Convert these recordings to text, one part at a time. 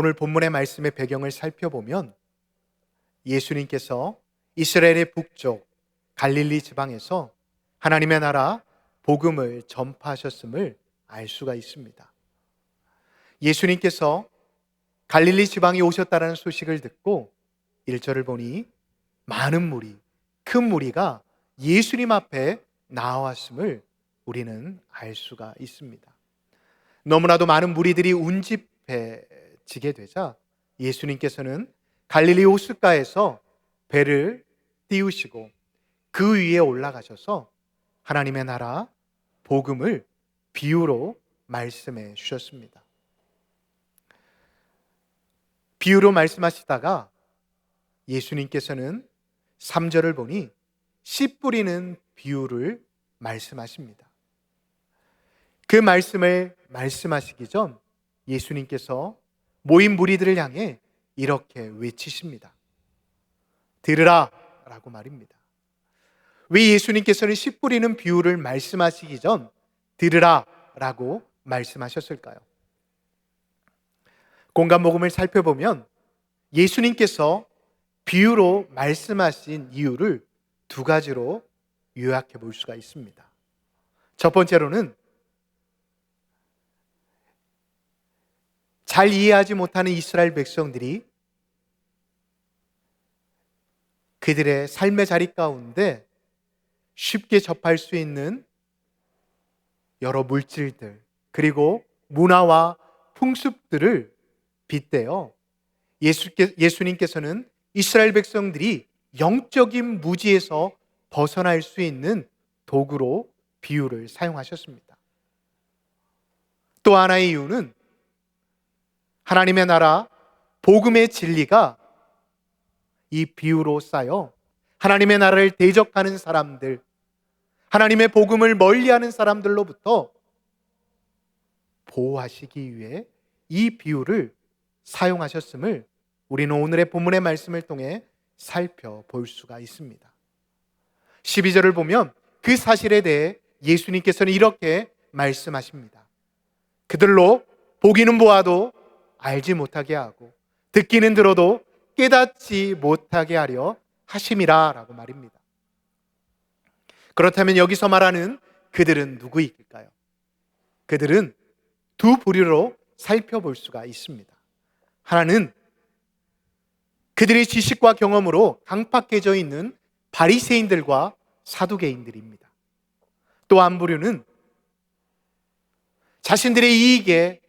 오늘 본문의 말씀의 배경을 살펴보면 예수님께서 이스라엘의 북쪽 갈릴리 지방에서 하나님의 나라 복음을 전파하셨음을 알 수가 있습니다. 예수님께서 갈릴리 지방에 오셨다는 소식을 듣고 1절을 보니 많은 무리, 큰 무리가 예수님 앞에 나왔음을 우리는 알 수가 있습니다. 너무나도 많은 무리들이 운집해 지게 되자 예수님께서는 갈릴리 호숫가에서 배를 띄우시고 그 위에 올라가셔서 하나님의 나라 복음을 비유로 말씀해 주셨습니다. 비유로 말씀하시다가 예수님께서는 3절을 보니 씨 뿌리는 비유를 말씀하십니다. 그 말씀을 말씀하시기 전 예수님께서 모인 무리들을 향해 이렇게 외치십니다. 들으라 라고 말입니다. 왜 예수님께서는 씨 뿌리는 비유를 말씀하시기 전 들으라 라고 말씀하셨을까요? 공간 복음을 살펴보면 예수님께서 비유로 말씀하신 이유를 두 가지로 요약해 볼 수가 있습니다. 첫 번째로는 잘 이해하지 못하는 이스라엘 백성들이 그들의 삶의 자리 가운데 쉽게 접할 수 있는 여러 물질들, 그리고 문화와 풍습들을 빗대어 예수께, 예수님께서는 이스라엘 백성들이 영적인 무지에서 벗어날 수 있는 도구로 비유를 사용하셨습니다. 또 하나의 이유는 하나님의 나라 복음의 진리가 이 비유로 쌓여 하나님의 나라를 대적하는 사람들, 하나님의 복음을 멀리하는 사람들로부터 보호하시기 위해 이 비유를 사용하셨음을 우리는 오늘의 본문의 말씀을 통해 살펴볼 수가 있습니다. 12절을 보면 그 사실에 대해 예수님께서는 이렇게 말씀하십니다. 그들로 보기는 보아도 알지 못하게 하고 듣기는 들어도 깨닫지 못하게 하려 하심이라 라고 말입니다. 그렇다면 여기서 말하는 그들은 누구일까요? 그들은 두 부류로 살펴볼 수가 있습니다. 하나는 그들의 지식과 경험으로 강팍해져 있는 바리새인들과 사두개인들입니다. 또 한 부류는 자신들의 이익에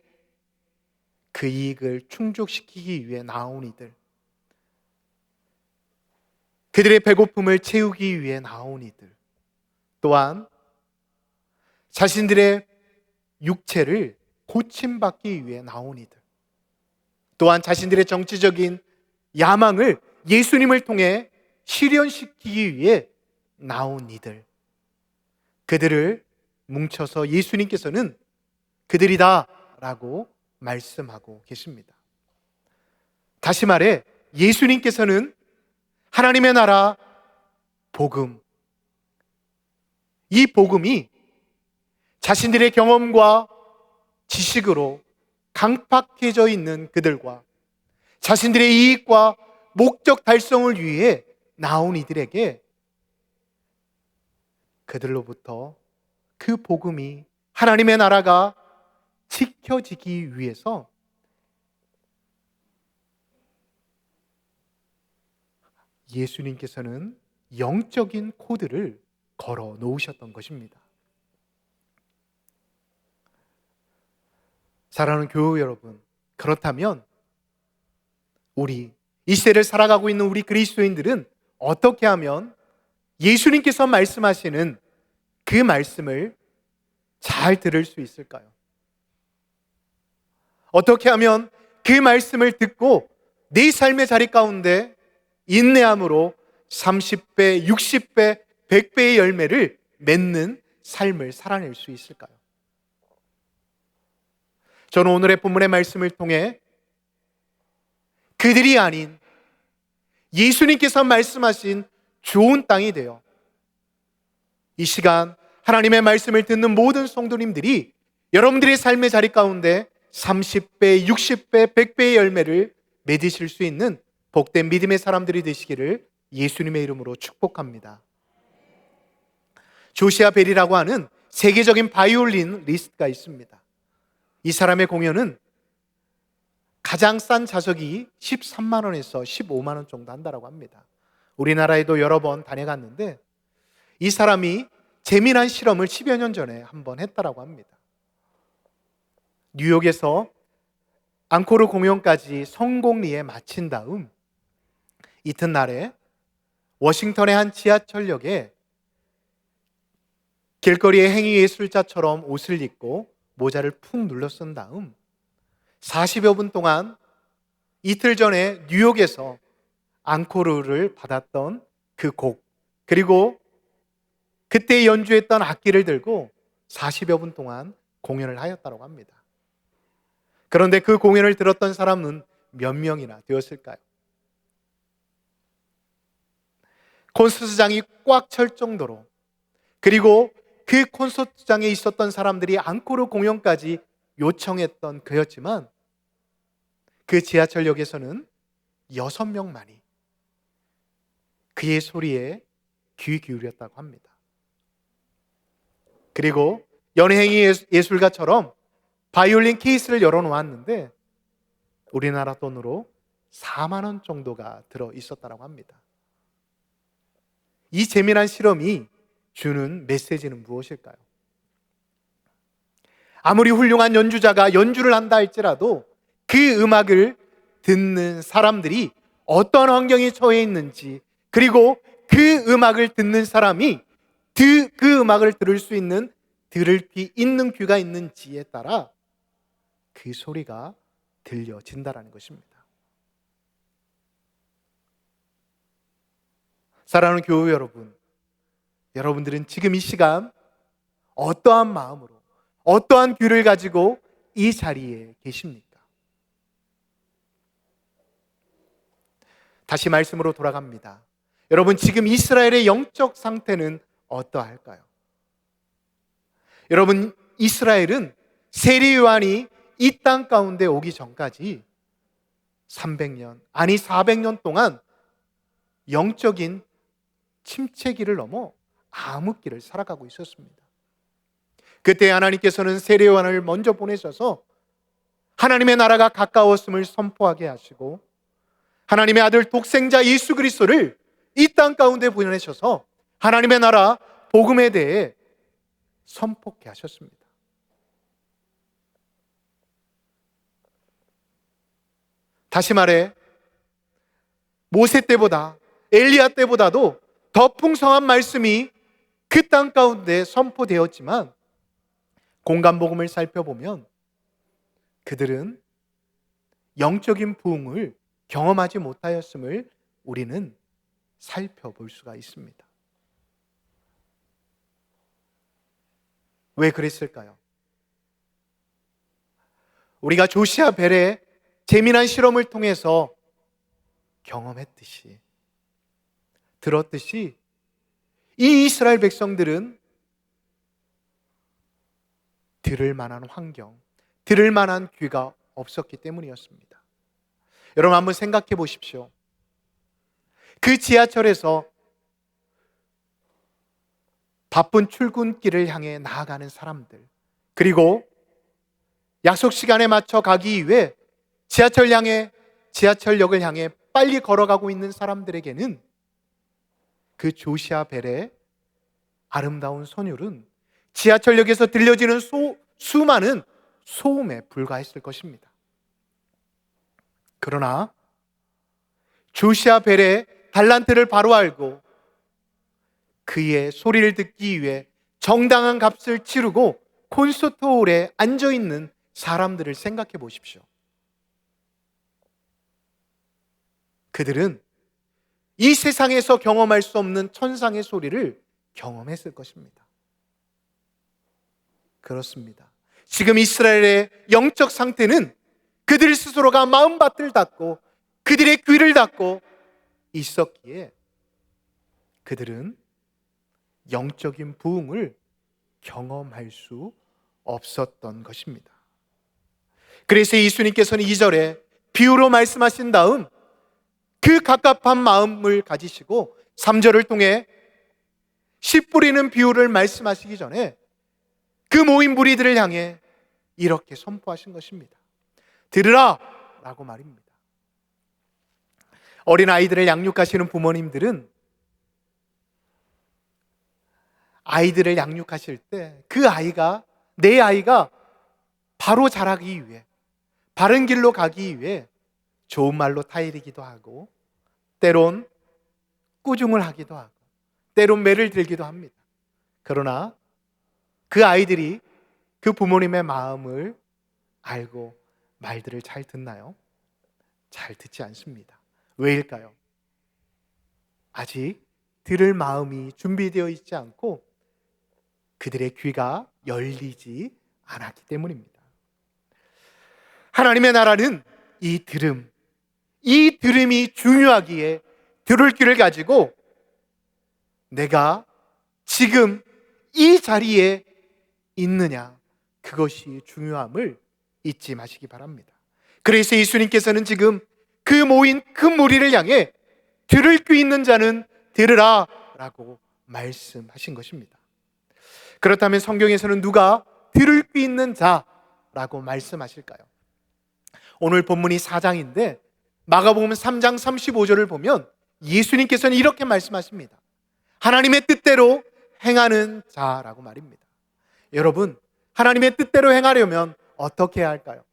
그 이익을 충족시키기 위해 나온 이들. 그들의 배고픔을 채우기 위해 나온 이들. 또한 자신들의 육체를 고침받기 위해 나온 이들. 또한 자신들의 정치적인 야망을 예수님을 통해 실현시키기 위해 나온 이들. 그들을 뭉쳐서 예수님께서는 그들이다 라고 말씀하고 계십니다. 다시 말해 예수님께서는 하나님의 나라 복음 이 복음이 자신들의 경험과 지식으로 강팍해져 있는 그들과 자신들의 이익과 목적 달성을 위해 나온 이들에게 그들로부터 그 복음이 하나님의 나라가 지켜지기 위해서 예수님께서는 영적인 코드를 걸어 놓으셨던 것입니다. 사랑하는 교우 여러분, 그렇다면 우리 이 시대를 살아가고 있는 우리 그리스도인들은 어떻게 하면 예수님께서 말씀하시는 그 말씀을 잘 들을 수 있을까요? 어떻게 하면 그 말씀을 듣고 내 삶의 자리 가운데 인내함으로 30배, 60배, 100배의 열매를 맺는 삶을 살아낼 수 있을까요? 저는 오늘의 본문의 말씀을 통해 그들이 아닌 예수님께서 말씀하신 좋은 땅이 되어 이 시간 하나님의 말씀을 듣는 모든 성도님들이 여러분들의 삶의 자리 가운데 30배, 60배, 100배의 열매를 맺으실 수 있는 복된 믿음의 사람들이 되시기를 예수님의 이름으로 축복합니다. 조시아 벨이라고 하는 세계적인 바이올린 리스트가 있습니다. 이 사람의 공연은 가장 싼 좌석이 13만 원에서 15만 원 정도 한다라고 합니다. 우리나라에도 여러 번 다녀갔는데 이 사람이 재미난 실험을 10여 년 전에 한 번 했다라고 합니다. 뉴욕에서 앙코르 공연까지 성공리에 마친 다음 이튿날에 워싱턴의 한 지하철역에 길거리의 행위예술자처럼 옷을 입고 모자를 푹 눌러 쓴 다음 40여 분 동안 이틀 전에 뉴욕에서 앙코르를 받았던 그 곡, 그리고 그때 연주했던 악기를 들고 40여 분 동안 공연을 하였다고 합니다. 그런데 그 공연을 들었던 사람은 몇 명이나 되었을까요? 콘서트장이 꽉 찰 정도로 그리고 그 콘서트장에 있었던 사람들이 앙코르 공연까지 요청했던 그였지만 그 지하철역에서는 여섯 명만이 그의 소리에 귀 기울였다고 합니다. 그리고 연예행위 예술가처럼 바이올린 케이스를 열어놓았는데 우리나라 돈으로 4만 원 정도가 들어 있었다고 합니다. 이 재미난 실험이 주는 메시지는 무엇일까요? 아무리 훌륭한 연주자가 연주를 한다 할지라도 그 음악을 듣는 사람들이 어떤 환경에 처해 있는지 그리고 그 음악을 듣는 사람이 그, 그 음악을 들을 수 있는 들을 귀 있는 귀가 있는지에 따라 그 소리가 들려진다라는 것입니다. 사랑하는 교우 여러분, 여러분들은 지금 이 시간 어떠한 마음으로, 어떠한 귀를 가지고 이 자리에 계십니까? 다시 말씀으로 돌아갑니다. 여러분, 지금 이스라엘의 영적 상태는 어떠할까요? 여러분, 이스라엘은 세리 요한이 이 땅 가운데 오기 전까지 300년, 아니 400년 동안 영적인 침체기를 넘어 암흑기를 살아가고 있었습니다. 그때 하나님께서는 세례요한을 먼저 보내셔서 하나님의 나라가 가까웠음을 선포하게 하시고 하나님의 아들 독생자 예수 그리스도를 이 땅 가운데 보내셔서 하나님의 나라 복음에 대해 선포케 하셨습니다. 다시 말해 모세 때보다 엘리야 때보다도 더 풍성한 말씀이 그 땅 가운데 선포되었지만 공간 복음을 살펴보면 그들은 영적인 부흥을 경험하지 못하였음을 우리는 살펴볼 수가 있습니다. 왜 그랬을까요? 우리가 조시아 벨의 재미난 실험을 통해서 경험했듯이 들었듯이 이 이스라엘 백성들은 들을 만한 환경, 들을 만한 귀가 없었기 때문이었습니다. 여러분 한번 생각해 보십시오. 그 지하철에서 바쁜 출근길을 향해 나아가는 사람들, 그리고 약속 시간에 맞춰 가기 위해 지하철 향해 지하철역을 향해 빨리 걸어가고 있는 사람들에게는 그 조시아 벨의 아름다운 선율은 지하철역에서 들려지는 소, 수많은 소음에 불과했을 것입니다. 그러나 조시아 벨의 달란트를 바로 알고 그의 소리를 듣기 위해 정당한 값을 치르고 콘서트홀에 앉아 있는 사람들을 생각해 보십시오. 그들은 이 세상에서 경험할 수 없는 천상의 소리를 경험했을 것입니다. 그렇습니다. 지금 이스라엘의 영적 상태는 그들 스스로가 마음밭을 닫고 그들의 귀를 닫고 있었기에 그들은 영적인 부흥을 경험할 수 없었던 것입니다. 그래서 예수님께서는 2절에 비유로 말씀하신 다음 그 갑갑한 마음을 가지시고 3절을 통해 씨 뿌리는 비유를 말씀하시기 전에 그 모인 무리들을 향해 이렇게 선포하신 것입니다. 들으라! 라고 말입니다. 어린 아이들을 양육하시는 부모님들은 아이들을 양육하실 때 그 아이가 내 아이가 바로 자라기 위해 바른 길로 가기 위해 좋은 말로 타이르기도 하고 때론 꾸중을 하기도 하고 때론 매를 들기도 합니다. 그러나 그 아이들이 그 부모님의 마음을 알고 말들을 잘 듣나요? 잘 듣지 않습니다. 왜일까요? 아직 들을 마음이 준비되어 있지 않고 그들의 귀가 열리지 않았기 때문입니다. 하나님의 나라는 이 들음, 이 들음이 중요하기에 들을 귀를 가지고 내가 지금 이 자리에 있느냐, 그것이 중요함을 잊지 마시기 바랍니다. 그래서 예수님께서는 지금 그 모인 큰 무리를 향해 들을 귀 있는 자는 들으라 라고 말씀하신 것입니다. 그렇다면 성경에서는 누가 들을 귀 있는 자라고 말씀하실까요? 오늘 본문이 4장인데 마가복음 3장 35절을 보면 예수님께서는 이렇게 말씀하십니다. 하나님의 뜻대로 행하는 자라고 말입니다. 여러분, 하나님의 뜻대로 행하려면 어떻게 해야 할까요?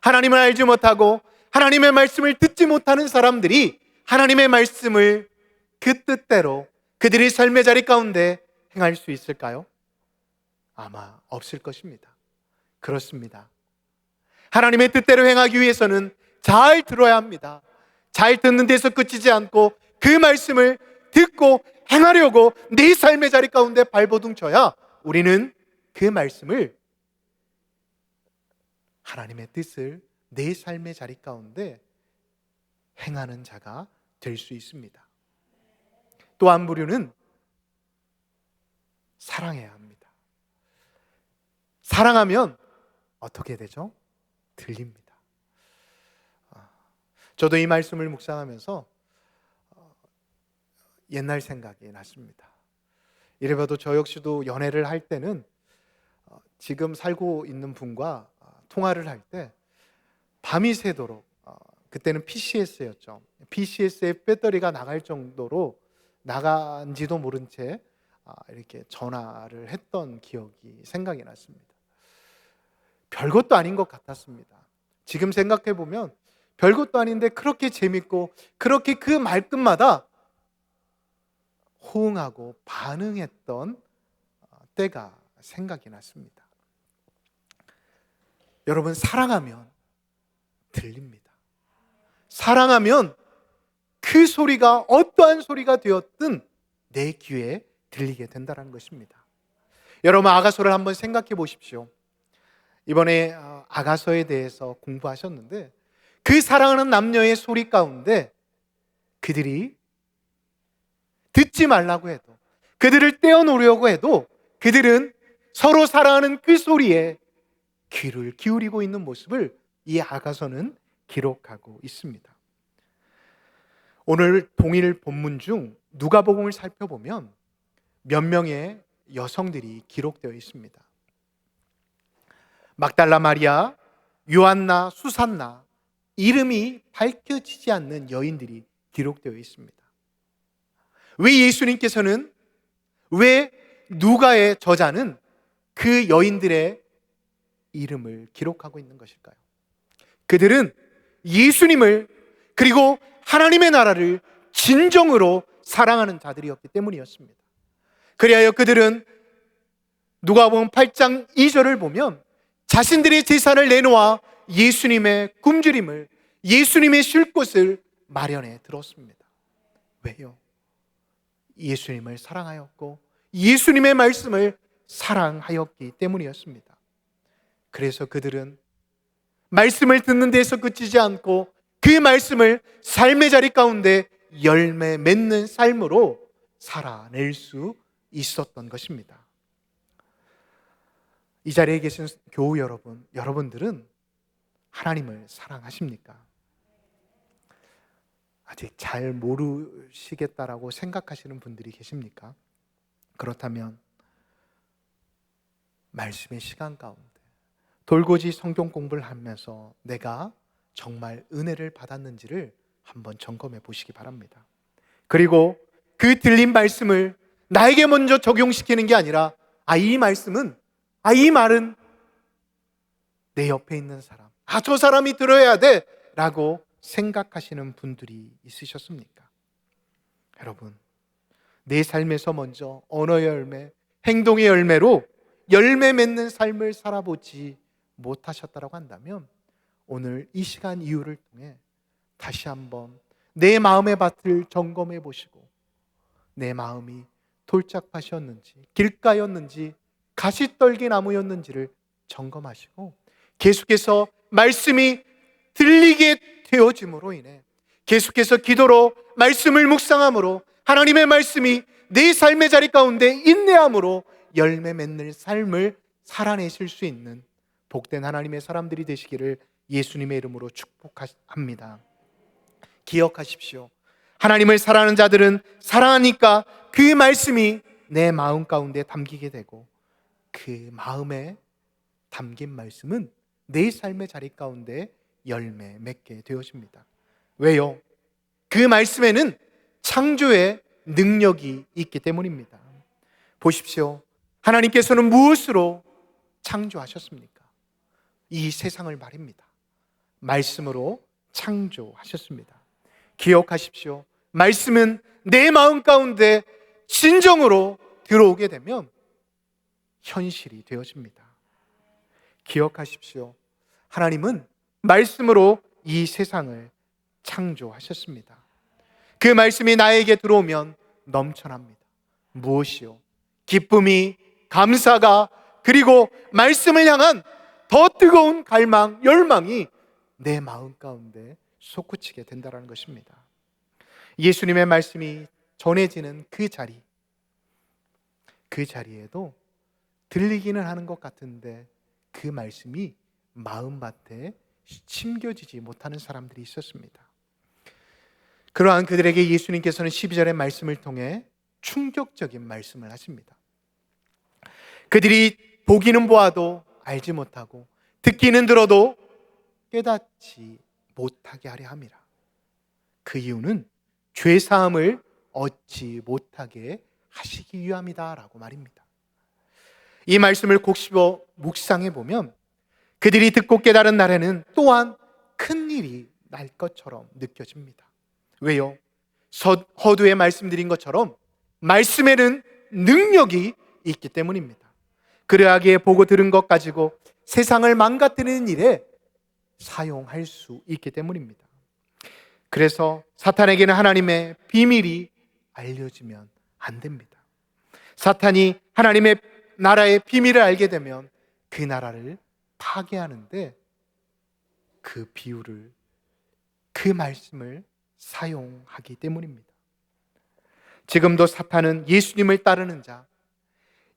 하나님을 알지 못하고 하나님의 말씀을 듣지 못하는 사람들이 하나님의 말씀을 그 뜻대로 그들의 삶의 자리 가운데 행할 수 있을까요? 아마 없을 것입니다. 그렇습니다. 하나님의 뜻대로 행하기 위해서는 잘 들어야 합니다. 잘 듣는 데서 끝이지 않고 그 말씀을 듣고 행하려고 내 삶의 자리 가운데 발버둥 쳐야 우리는 그 말씀을 하나님의 뜻을 내 삶의 자리 가운데 행하는 자가 될 수 있습니다. 또한 부류는 사랑해야 합니다. 사랑하면 어떻게 되죠? 들립니다. 아, 저도 이 말씀을 묵상하면서 어, 옛날 생각이 났습니다. 이래봐도 저 역시도 연애를 할 때는 어, 지금 살고 있는 분과 어, 통화를 할 때 밤이 새도록 그때는 PCS였죠. PCS의 배터리가 나갈 정도로 나간지도 모른 채 이렇게 전화를 했던 기억이 생각이 났습니다. 별것도 아닌 것 같았습니다. 지금 생각해 보면 별것도 아닌데 그렇게 재밌고 그렇게 그 말끝마다 호응하고 반응했던 어, 때가 생각이 났습니다. 여러분 사랑하면 들립니다. 사랑하면 그 소리가 어떠한 소리가 되었든 내 귀에 들리게 된다는 것입니다. 여러분 아가서를 한번 생각해 보십시오. 이번에 어, 아가서에 대해서 공부하셨는데 그 사랑하는 남녀의 소리 가운데 그들이 듣지 말라고 해도 그들을 떼어놓으려고 해도 그들은 서로 사랑하는 그 소리에 귀를 기울이고 있는 모습을 이 아가서는 기록하고 있습니다. 오늘 동일 본문 중 누가복음을 살펴보면 몇 명의 여성들이 기록되어 있습니다. 막달라 마리아, 요한나, 수산나 이름이 밝혀지지 않는 여인들이 기록되어 있습니다. 왜 예수님께서는 왜 누가의 저자는 그 여인들의 이름을 기록하고 있는 것일까요? 그들은 예수님을 그리고 하나님의 나라를 진정으로 사랑하는 자들이었기 때문이었습니다. 그리하여 그들은 누가 보면 8장 2절을 보면 자신들의 재산을 내놓아 예수님의 굶주림을 예수님의 쉴 곳을 마련해 들었습니다. 왜요? 예수님을 사랑하였고 예수님의 말씀을 사랑하였기 때문이었습니다. 그래서 그들은 말씀을 듣는 데서 그치지 않고 그 말씀을 삶의 자리 가운데 열매 맺는 삶으로 살아낼 수 있었던 것입니다. 이 자리에 계신 교우 여러분, 여러분들은 하나님을 사랑하십니까? 아직 잘 모르시겠다라고 생각하시는 분들이 계십니까? 그렇다면 말씀의 시간 가운데 돌고지 성경 공부를 하면서 내가 정말 은혜를 받았는지를 한번 점검해 보시기 바랍니다. 그리고 그 들린 말씀을 나에게 먼저 적용시키는 게 아니라 아, 이 말씀은 아, 이 말은 내 옆에 있는 사람, 아, 저 사람이 들어야 돼 라고 생각하시는 분들이 있으셨습니까? 여러분, 내 삶에서 먼저 언어의 열매, 행동의 열매로 열매 맺는 삶을 살아보지 못하셨다고 한다면 오늘 이 시간 이유를 통해 다시 한번 내 마음의 밭을 점검해 보시고 내 마음이 돌짝밭이었는지 길가였는지 가시떨기 나무였는지를 점검하시고 계속해서 말씀이 들리게 되어짐으로 인해 계속해서 기도로 말씀을 묵상함으로 하나님의 말씀이 내 삶의 자리 가운데 인내함으로 열매 맺는 삶을 살아내실 수 있는 복된 하나님의 사람들이 되시기를 예수님의 이름으로 축복합니다. 기억하십시오. 하나님을 사랑하는 자들은 사랑하니까 그 말씀이 내 마음 가운데 담기게 되고 그 마음에 담긴 말씀은 내 삶의 자리 가운데 열매 맺게 되어집니다. 왜요? 그 말씀에는 창조의 능력이 있기 때문입니다. 보십시오. 하나님께서는 무엇으로 창조하셨습니까? 이 세상을 말입니다. 말씀으로 창조하셨습니다. 기억하십시오. 말씀은 내 마음 가운데 진정으로 들어오게 되면 현실이 되어집니다. 기억하십시오. 하나님은 말씀으로 이 세상을 창조하셨습니다. 그 말씀이 나에게 들어오면 넘쳐납니다. 무엇이요? 기쁨이, 감사가, 그리고 말씀을 향한 더 뜨거운 갈망, 열망이 내 마음 가운데 솟구치게 된다는 것입니다. 예수님의 말씀이 전해지는 그 자리, 그 자리에도 들리기는 하는 것 같은데 그 말씀이 마음밭에 침겨지지 못하는 사람들이 있었습니다. 그러한 그들에게 예수님께서는 12절의 말씀을 통해 충격적인 말씀을 하십니다. 그들이 보기는 보아도 알지 못하고 듣기는 들어도 깨닫지 못하게 하려 함이라. 그 이유는 죄 사함을 얻지 못하게 하시기 위함이다라고 말입니다. 이 말씀을 곱씹어 묵상해 보면 그들이 듣고 깨달은 날에는 또한 큰 일이 날 것처럼 느껴집니다. 왜요? 허두에 말씀드린 것처럼 말씀에는 능력이 있기 때문입니다. 그러하기에 보고 들은 것 가지고 세상을 망가뜨리는 일에 사용할 수 있기 때문입니다. 그래서 사탄에게는 하나님의 비밀이 알려지면 안 됩니다. 사탄이 하나님의 나라의 비밀을 알게 되면 그 나라를 파괴하는데 그 비유를 그 말씀을 사용하기 때문입니다. 지금도 사탄은 예수님을 따르는 자,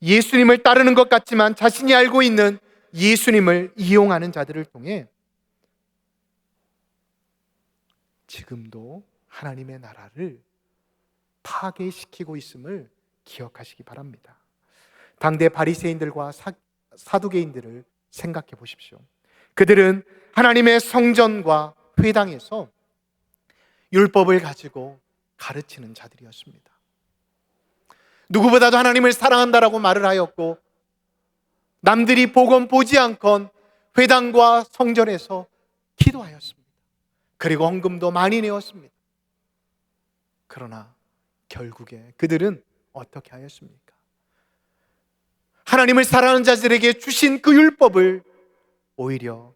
예수님을 따르는 것 같지만 자신이 알고 있는 예수님을 이용하는 자들을 통해 지금도 하나님의 나라를 파괴시키고 있음을 기억하시기 바랍니다. 당대 바리새인들과 사, 두개인들을 생각해 보십시오. 그들은 하나님의 성전과 회당에서 율법을 가지고 가르치는 자들이었습니다. 누구보다도 하나님을 사랑한다라고 말을 하였고 남들이 보건 보지 않건 회당과 성전에서 기도하였습니다. 그리고 헌금도 많이 내었습니다. 그러나 결국에 그들은 어떻게 하였습니까? 하나님을 사랑하는 자들에게 주신 그 율법을 오히려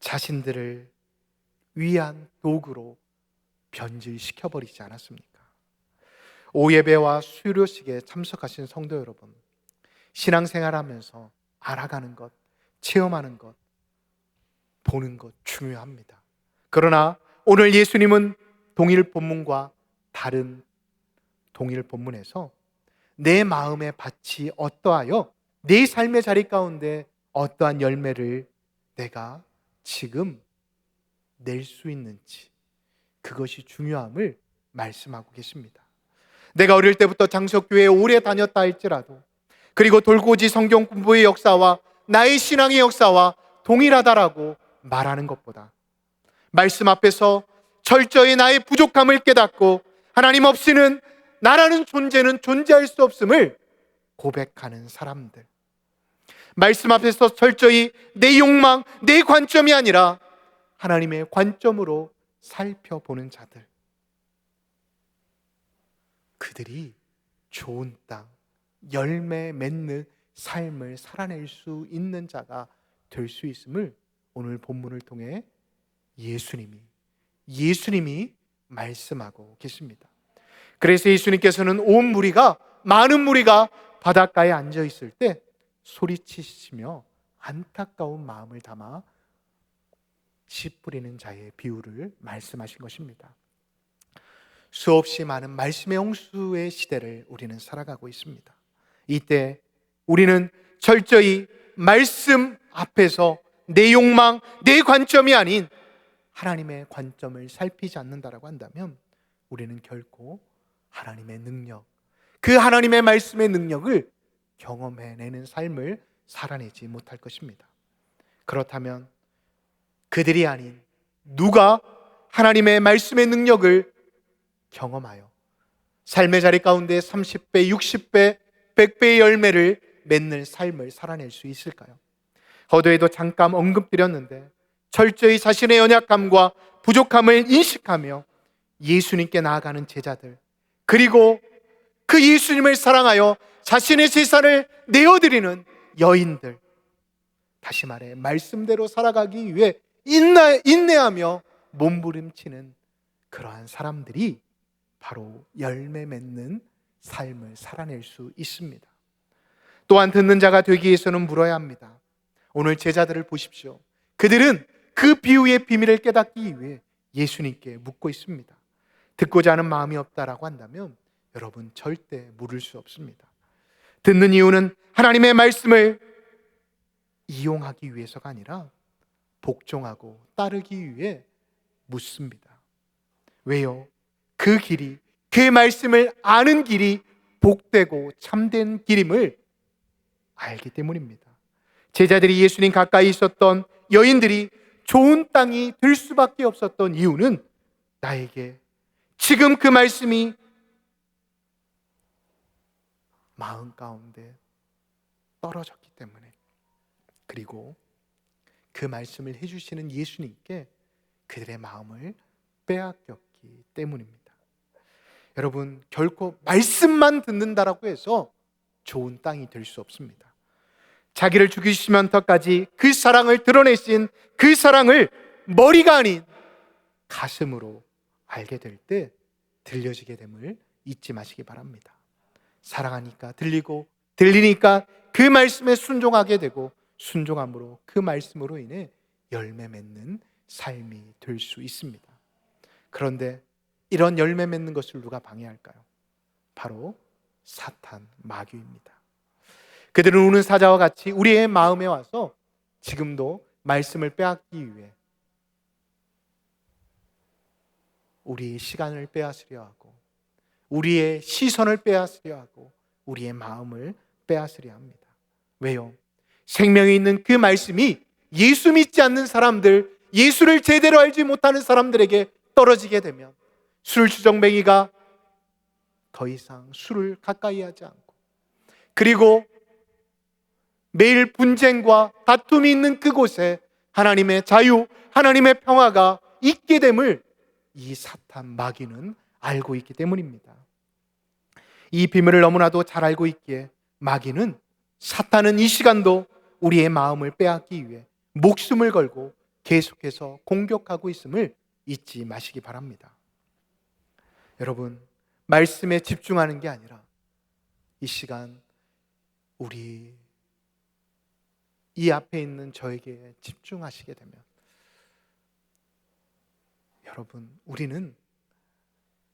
자신들을 위한 도구로 변질시켜 버리지 않았습니까? 오예배와 수료식에 참석하신 성도 여러분, 신앙생활 하면서 알아가는 것, 체험하는 것, 보는 것 중요합니다. 그러나 오늘 예수님은 동일 본문과 다른 동일 본문에서 내 마음의 밭이 어떠하여 내 삶의 자리 가운데 어떠한 열매를 내가 지금 낼 수 있는지 그것이 중요함을 말씀하고 계십니다. 내가 어릴 때부터 장석교회에 오래 다녔다 할지라도 그리고 돌고지 성경 공부의 역사와 나의 신앙의 역사와 동일하다라고 말하는 것보다 말씀 앞에서 철저히 나의 부족함을 깨닫고 하나님 없이는 나라는 존재는 존재할 수 없음을 고백하는 사람들. 말씀 앞에서 철저히 내 욕망, 내 관점이 아니라 하나님의 관점으로 살펴보는 자들. 그들이 좋은 땅, 열매 맺는 삶을 살아낼 수 있는 자가 될 수 있음을 오늘 본문을 통해 예수님이 예수님이 말씀하고 계십니다. 그래서 예수님께서는 온 무리가 많은 무리가 바닷가에 앉아 있을 때 소리치시며 안타까운 마음을 담아 씨 뿌리는 자의 비유를 말씀하신 것입니다. 수없이 많은 말씀의 홍수의 시대를 우리는 살아가고 있습니다. 이때 우리는 철저히 말씀 앞에서 내 욕망, 내 관점이 아닌 하나님의 관점을 살피지 않는다라고 한다면 우리는 결코 하나님의 능력, 그 하나님의 말씀의 능력을 경험해내는 삶을 살아내지 못할 것입니다. 그렇다면 그들이 아닌 누가 하나님의 말씀의 능력을 경험하여 삶의 자리 가운데 30배, 60배, 100배의 열매를 맺는 삶을 살아낼 수 있을까요? 어도에도 잠깐 언급드렸는데 철저히 자신의 연약함과 부족함을 인식하며 예수님께 나아가는 제자들 그리고 그 예수님을 사랑하여 자신의 재산을 내어드리는 여인들 다시 말해 말씀대로 살아가기 위해 인내, 인내하며 몸부림치는 그러한 사람들이 바로 열매 맺는 삶을 살아낼 수 있습니다. 또한 듣는 자가 되기 위해서는 물어야 합니다. 오늘 제자들을 보십시오. 그들은 그 비유의 비밀을 깨닫기 위해 예수님께 묻고 있습니다. 듣고자 하는 마음이 없다라고 한다면 여러분 절대 물을 수 없습니다. 듣는 이유는 하나님의 말씀을 이용하기 위해서가 아니라 복종하고 따르기 위해 묻습니다. 왜요? 그 길이, 그 말씀을 아는 길이 복되고 참된 길임을 알기 때문입니다. 제자들이 예수님 가까이 있었던 여인들이 좋은 땅이 될 수밖에 없었던 이유는 나에게 지금 그 말씀이 마음 가운데 떨어졌기 때문에 그리고 그 말씀을 해주시는 예수님께 그들의 마음을 빼앗겼기 때문입니다. 여러분, 결코 말씀만 듣는다라고 해서 좋은 땅이 될 수 없습니다. 자기를 죽이시면서까지 그 사랑을 드러내신 그 사랑을 머리가 아닌 가슴으로 알게 될 때 들려지게 됨을 잊지 마시기 바랍니다. 사랑하니까 들리고 들리니까 그 말씀에 순종하게 되고 순종함으로 그 말씀으로 인해 열매 맺는 삶이 될 수 있습니다. 그런데 이런 열매 맺는 것을 누가 방해할까요? 바로 사탄 마귀입니다. 그들은 우는 사자와 같이 우리의 마음에 와서 지금도 말씀을 빼앗기 위해 우리의 시간을 빼앗으려 하고 우리의 시선을 빼앗으려 하고 우리의 마음을 빼앗으려 합니다. 왜요? 생명이 있는 그 말씀이 예수 믿지 않는 사람들, 예수를 제대로 알지 못하는 사람들에게 떨어지게 되면 술 주정뱅이가 더 이상 술을 가까이 하지 않고 그리고 매일 분쟁과 다툼이 있는 그곳에 하나님의 자유, 하나님의 평화가 있게 됨을 이 사탄 마귀는 알고 있기 때문입니다. 이 비밀을 너무나도 잘 알고 있기에 마귀는 사탄은 이 시간도 우리의 마음을 빼앗기 위해 목숨을 걸고 계속해서 공격하고 있음을 잊지 마시기 바랍니다. 여러분, 말씀에 집중하는 게 아니라 이 시간 우리 이 앞에 있는 저에게 집중하시게 되면 여러분, 우리는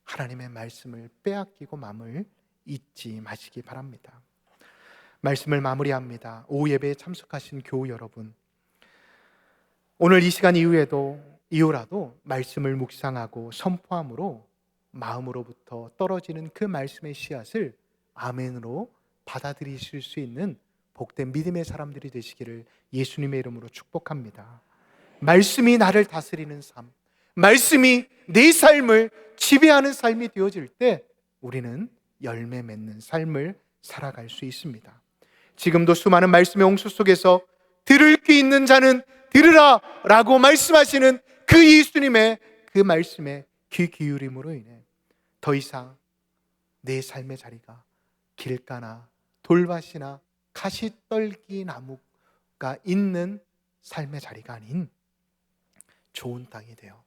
하나님의 말씀을 빼앗기고 마음을 잊지 마시기 바랍니다. 말씀을 마무리합니다. 오후 예배에 참석하신 교우 여러분. 오늘 이 시간 이후에도 이후라도 말씀을 묵상하고 선포함으로 마음으로부터 떨어지는 그 말씀의 씨앗을 아멘으로 받아들이실 수 있는 복된 믿음의 사람들이 되시기를 예수님의 이름으로 축복합니다. 말씀이 나를 다스리는 삶, 말씀이 내 삶을 지배하는 삶이 되어질 때 우리는 열매 맺는 삶을 살아갈 수 있습니다. 지금도 수많은 말씀의 홍수 속에서 들을 귀 있는 자는 들으라 라고 말씀하시는 그 예수님의 그 말씀에 귀 기울임으로 인해 더 이상 내 삶의 자리가 길가나 돌밭이나 가시떨기 나무가 있는 삶의 자리가 아닌 좋은 땅이 되어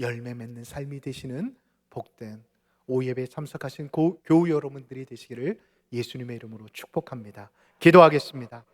열매 맺는 삶이 되시는 복된 오예배 참석하신 고- 교우 여러분들이 되시기를 예수님의 이름으로 축복합니다. 기도하겠습니다.